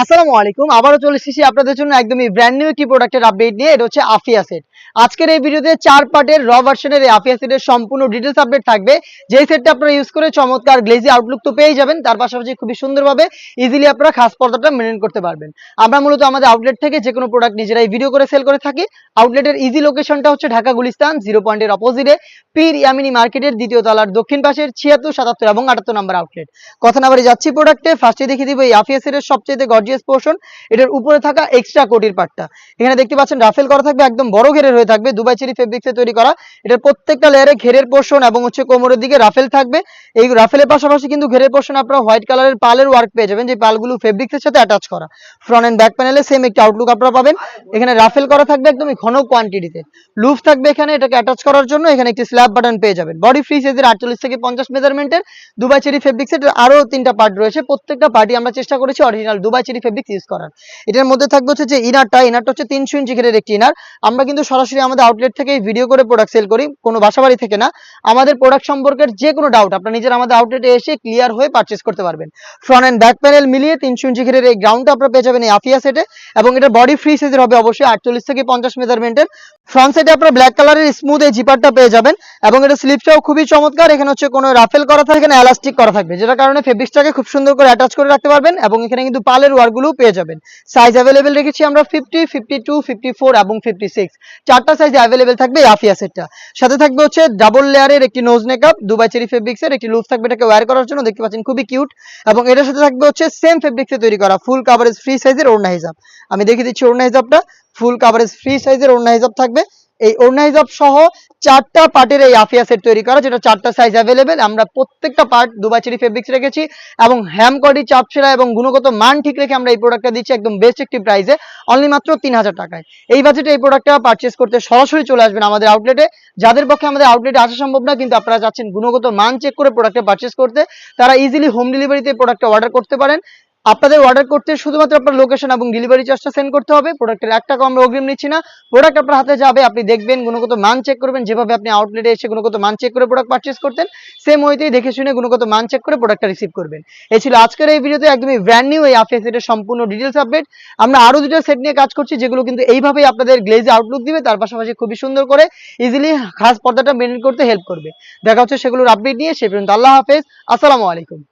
আসসালামু আলাইকুম, আবারও চলে এসেছি আপনাদের জন্য একদমই ব্র্যান্ড নিউ একটি প্রোডাক্টের আপডেট নিয়ে, এটা হচ্ছে আফিয়া সেট আজকের এই ভিডিওতে চার পার্টের র ভার্সনের এই আফিয়া সেটের সম্পূর্ণ ডিটেলস আপডেট থাকবে। যেই সেটটা আপনারা ইউজ করে চমৎকার গ্লেজি আউটলুক তো পেয়ে যাবেন, তার পাশাপাশি খুবই সুন্দরভাবে ইজিলি আপনারা খাস পর্দাটা মেনটেন করতে পারবেন। আমরা মূলত আমাদের আউটলেট থেকে যে কোনো প্রোডাক্ট নিজেরাই ভিডিও করে সেল করে থাকি। আউটলেটের ইজি লোকেশনটা হচ্ছে ঢাকা গুলিস্তান জিরো পয়েন্টের অপোজিটে পীর ইয়ামিনী মার্কেটের দ্বিতীয় তলার দক্ষিণ পাশের ছিয়াত্তর, সাতাত্তর এবং আটাত্তর নাম্বার আউটলেট কথা না বাড়ি যাচ্ছি প্রোডাক্টে ফার্স্টে দেখিয়ে দিব এই আফিয়া সেটের সবচেয়ে গর্জিয়াস পোর্শন এটার উপরে থাকা এক্সট্রা কোটির পার্টটা এখানে দেখতে পাচ্ছেন রাফেল করা থাকবে, একদম বড় ঘেরের হয়ে থাকবে, দুবাই চেরি ফেব্রিক্সে তৈরি করা। এটার প্রত্যেকটা লেয়ারে ঘেরের পোর্শন এবং হচ্ছে কোমরের দিকে রাফেল থাকবে। এই রাফেলের পাশাপাশি কিন্তু ঘেরের পোর্শন আপনারা হোয়াইট কালারের পালের ওয়ার্ক পেয়ে যাবেন, যে পালগুলো ফেব্রিক্সের সাথে অ্যাটাচ করা। ফ্রন্ট এন্ড ব্যাক প্যানেলে সেম একটি আউটলুক আপনারা পাবেন। এখানে রাফেল করা থাকবে একদমই ঘন কোয়ান্টিটিতে লুফ থাকবে এখানে, এটাকে অ্যাটাচ করার জন্য এখানে একটি স্ল্যাব বাটন পেয়ে যাবেন। বডি ফ্রি সাইজের আটচল্লিশ থেকে পঞ্চাশ মেজারমেন্টের দুবাই চেরি ফেব্রিক্সের আরও তিনটা পার্ট রয়েছে। প্রত্যেকটা পার্টি আমরা চেষ্টা করেছি original Dubai cherry fabrics use করার। এটার মধ্যে থাকবে হচ্ছে যে ইনারটা ইনারটা হচ্ছে তিনশো ইঞ্চি ঘেরের একটি ইনার আমরা কিন্তু সরাসরি আমাদের আউটলেট থেকে ভিডিও করে প্রোডাক্ট সেল করি, কোনো বাসাবাড়ি থেকে না। আমাদের প্রোডাক্ট সম্পর্কের যে কোনো ডাউট আপনার নিজের আমাদের আউটলেটে এসে ক্লিয়ার হয়ে পারচেস করতে পারবেন। ফ্রন্ট অ্যান্ড ব্যাক প্যানেল মিলিয়ে তিনশো ইঞ্চি ঘেরের এই গ্রাউন্ডটা আপনার পেয়ে যাবেন এই আফিয়া সেটে এবং এটা বডি ফ্রি সাইজের হবে অবশ্যই আটচল্লিশ থেকে পঞ্চাশ মেজারমেন্টের ফ্রন্ট সাইডে আপনারা ব্ল্যাক কালারের স্মুথ এই জিপারটা পেয়ে যাবেন এবং এটা স্লিপটাও খুবই চমৎকার। এখানে হচ্ছে কোনো রাফেল করা থাকে এখানে এলাস্টিক করা থাকবে। যেটার কারণে ফেব্রিক্সটাকে খুব সুন্দর করে অ্যাটাচ করে রাখতে পারবেন এবং এখানে কিন্তু পালের ওয়ার্কগুলোও পেয়ে যাবেন। সাইজ অ্যাভেলেবেল রেখেছি আমরা fifty fifty two fifty four এবং ফিফটি সিক্স চারটা সাইজ অ্যাভেলেবেল থাকবে আফিয়া সেটটা সাথে থাকবে হচ্ছে ডাবল লেয়ারের একটি নোজ মেকআপ দুবাই চেরি ফেব্রিক্সের একটি লুপ থাকবে এটাকে ওয়্যার করার জন্য, দেখতে পাচ্ছেন খুবই কিউট এবং এটার সাথে থাকবে হচ্ছে সেম ফেব্রিক্সে তৈরি করা ফুল কাভারেজ ফ্রি সাইজের ওড়না হিসাব আমি দেখিয়ে দিচ্ছি ওড়না হিসাবটা ফুল কাভারেজ ফ্রি সাইজের ওড়না হিসাব থাকবে। এই ওড়না হিসাব সহ চারটা পার্টের এই আফিয়া সেট তৈরি করা, যেটা চারটা সাইজ অ্যাভেলেবেল আমরা প্রত্যেকটা পার্ট দুবাই চেরি ফেব্রিক্স রেখেছি এবং হ্যাম কডি চাপছেড়া এবং গুণগত মান ঠিক রেখে আমরা এই প্রোডাক্টটা দিচ্ছি একদম বেস্ট একটি প্রাইসে অনলি মাত্র তিন হাজার টাকায়। এই বাজেটে এই প্রোডাক্টটা পারচেস করতে সরাসরি চলে আসবেন আমাদের আউটলেটে যাদের পক্ষে আমাদের আউটলেটে আসা সম্ভব না, কিন্তু আপনারা চাচ্ছেন গুণগত মান চেক করে প্রোডাক্টটা পারচেস করতে, তারা ইজিলি হোম ডেলিভারিতে প্রোডাক্টটা অর্ডার করতে পারেন। আপনাদের অর্ডার করতে শুধুমাত্র আপনার লোকেশন এবং ডেলিভারি চার্জটা সেন্ড করতে হবে। প্রোডাক্টের এক টাকা আমরা অগ্রিম নিচ্ছি না। প্রোডাক্ট আপনার হাতে যাবে, আপনি দেখবেন গুণগত মান চেক করবেন। যেভাবে আপনি আউটলেটে এসে গুণগত মান চেক করে প্রোডাক্ট পারচেস করতেন সেম ওইতেই দেখে শুনে গুণগত মান চেক করে প্রোডাক্টটা রিসিভ করবেন। এই ছিল আজকের এই ভিডিওতে একদমই ব্র্যান্ড নিউ এই আফিয়া সেটের সম্পূর্ণ ডিটেলস আপডেট আমরা আরও দুটো সেট নিয়ে কাজ করছি, যেগুলো কিন্তু এইভাবেই আপনাদের গ্লেজে আউটলুক দিবে। তার পাশাপাশি খুবই সুন্দর করে ইজিলি খাস পর্দাটা মেনটেন করতে হেল্প করবে। দেখা হচ্ছে সেগুলোর আপডেট নিয়ে। সে পর্যন্ত আল্লাহ হাফেজ। আসসালামু আলাইকুম।